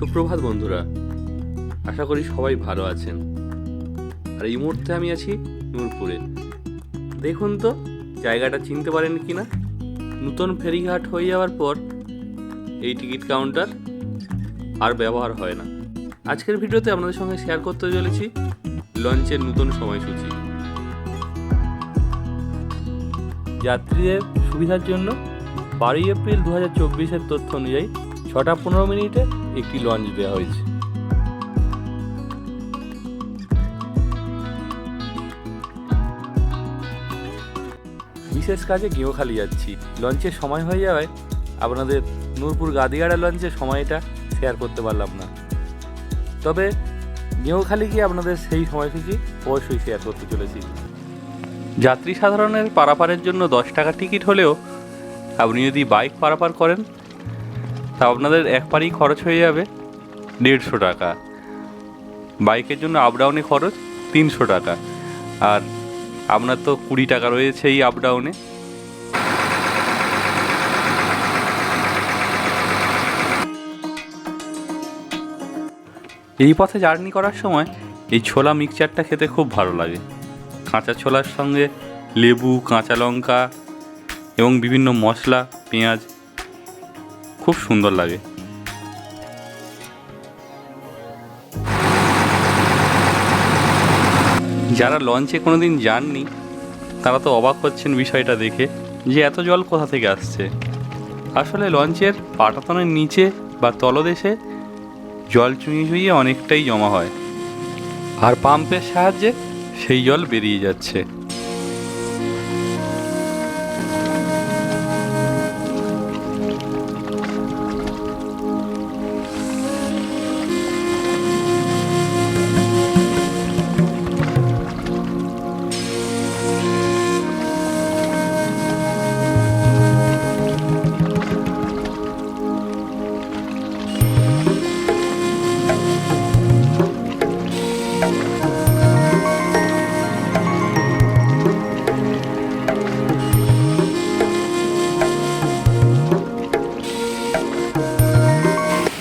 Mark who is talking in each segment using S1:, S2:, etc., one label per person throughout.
S1: সুপ্রভাত, বন্ধুরা। আশা করি সবাই ভালো আছেন। আর এই মুহূর্তে আমি আছি নূরপুরে। দেখুন তো, জায়গাটা চিনতে পারেন কি না? নূতন ফেরিঘাট হয়ে যাওয়ার পর এই টিকিট কাউন্টার আর ব্যবহার হয় না। আজকের ভিডিওতে আপনাদের সঙ্গে শেয়ার করতে চলেছি লঞ্চের নতুন সময়সূচি। যাত্রীদের সুবিধার জন্য বারোই এপ্রিল দু হাজার চব্বিশের তথ্য অনুযায়ী ছটা পনেরো মিনিটে একটি লঞ্চ দেওয়া হয়েছে। বিশেষ কাজে গেঁওখালি যাচ্ছি। লঞ্চের সময় হয়ে যাওয়ায় আপনাদের নূরপুর গাদিয়াড়া লঞ্চের সময়টা শেয়ার করতে পারলাম না। তবে গেঁওখালি গিয়ে আপনাদের সেই সময়সূচি অবশ্যই শেয়ার করতে চলেছি। যাত্রী সাধারণের পারাপারের জন্য দশ টাকা টিকিট হলেও আপনি যদি বাইক পারাপার করেন তা আপনাদের একবারই খরচ হয়ে যাবে। দেড়শো টাকা। বাইকের জন্য আপ ডাউনে খরচ তিনশো টাকা। আর আপনার তো কুড়ি টাকা রয়েছে এই আপডাউনে এই পথে জার্নি করার সময় এই ছোলা মিক্সচারটা খেতে খুব ভালো লাগে। কাঁচা ছোলার সঙ্গে লেবু, কাঁচা লঙ্কা এবং বিভিন্ন মশলা, পেঁয়াজ খুব সুন্দর লাগে। যারা লঞ্চে কোনোদিন যাননি, তারা তো অবাক হচ্ছেন বিষয়টা দেখে যে এত জল কোথা থেকে আসছে। আসলে লঞ্চের পাটাতনের নিচে বা তলদেশে জল চুঁইয়ে চুঁইয়ে অনেকটাই জমা হয়। আর পাম্পের সাহায্যে সেই জল বেরিয়ে যাচ্ছে।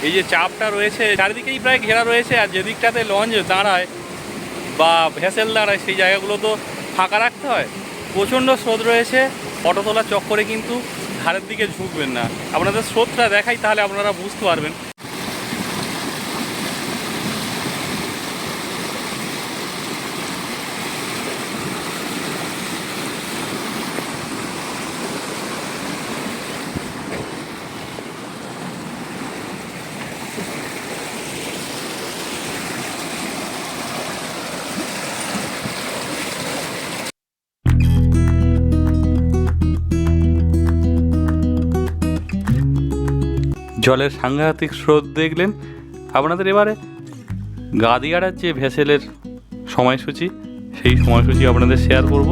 S1: এই যে চাপটা রয়েছে, চারিদিকেই প্রায় ঘেরা রয়েছে আর যেদিকটাতে লঞ্চ দাঁড়ায় বা ভেসেল দাঁড়ায় সেই জায়গাগুলো তো ফাঁকা রাখতে হয়। প্রচণ্ড স্রোত রয়েছে অটো তোলার চক্করে কিন্তু ধারের দিকে ঝুঁকবেন না। আপনাদের স্রোতটা দেখাই তাহলে আপনারা বুঝতে পারবেন। জলের সাংঘাতিক স্রোত দেখলেন আপনাদের এবারে গাদিয়াড়ার যে ভেসেলের সময়সূচি, সেই সময়সূচি আপনাদের শেয়ার করব।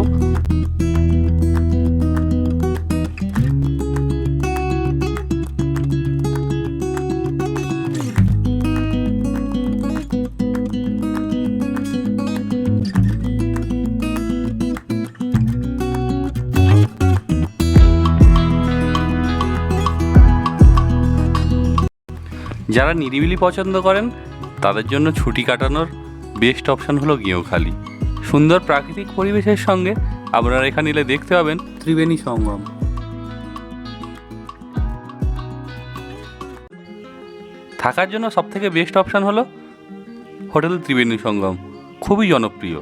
S1: যারা নিরিবিলি পছন্দ করেন, তাদের জন্য ছুটি কাটানোর বেস্ট অপশন হলো গেঁওখালি সুন্দর প্রাকৃতিক পরিবেশের সঙ্গে আপনারা এখানে এলে দেখতে পাবেন ত্রিবেণী সঙ্গম। থাকার জন্য সবথেকে বেস্ট অপশান হলো হোটেল ত্রিবেণী সঙ্গম। খুবই জনপ্রিয়।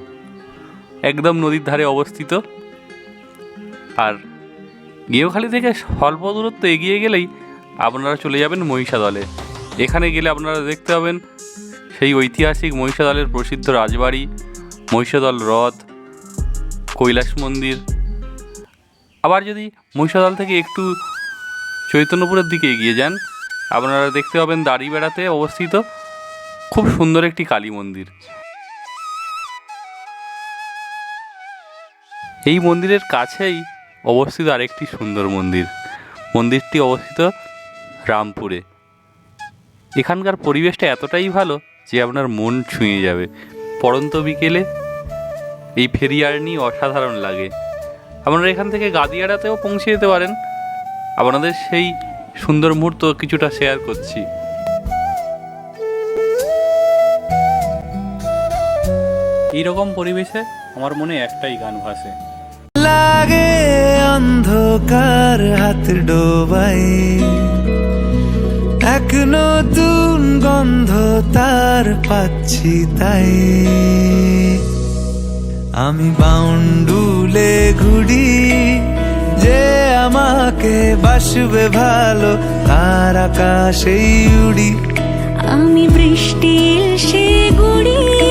S1: একদম নদীর ধারে অবস্থিত। আর গেঁওখালি থেকে স্বল্প দূরত্ব এগিয়ে গেলেই আপনারা চলে যাবেন মহিষাদলে। এখানে গেলে আপনারা দেখতে পাবেন সেই ঐতিহাসিক মহিষাদলের প্রসিদ্ধ রাজবাড়ি, মহিষাদল হ্রদ কৈলাস মন্দির। আবার যদি মহিষাদল থেকে একটু চৈতন্যপুরের দিকে এগিয়ে যান, আপনারা দেখতে পাবেন দাড়িবেড়াতে অবস্থিত খুব সুন্দর একটি কালী মন্দির। এই মন্দিরের কাছেই অবস্থিত আরেকটি সুন্দর মন্দির। মন্দিরটি অবস্থিত রামপুরে। এখানকার পরিবেশটা এতটাই ভালো যে আপনার মন ছুঁয়ে যাবে। পরন্ত বিকেলে এই ফেরিয়ারনি অসাধারণ লাগে। আপনারা এখান থেকে গাদিয়াড়াতেও পৌঁছে যেতে পারেন। আপনাদের সেই সুন্দর মুহূর্ত কিছুটা শেয়ার করছি। এইরকম পরিবেশে আমার মনে একটাই গান ভাসে।
S2: লাগে অন্ধকার হাত ডোবাই। এক নতুন গন্ধ তার পাচ্ছি তাই। আমি বাউন্ডুলে ঘুরি, যে আমাকে বাসবে ভালো, তার আকাশেই উড়ি।
S3: আমি বৃষ্টি সে গুড়ি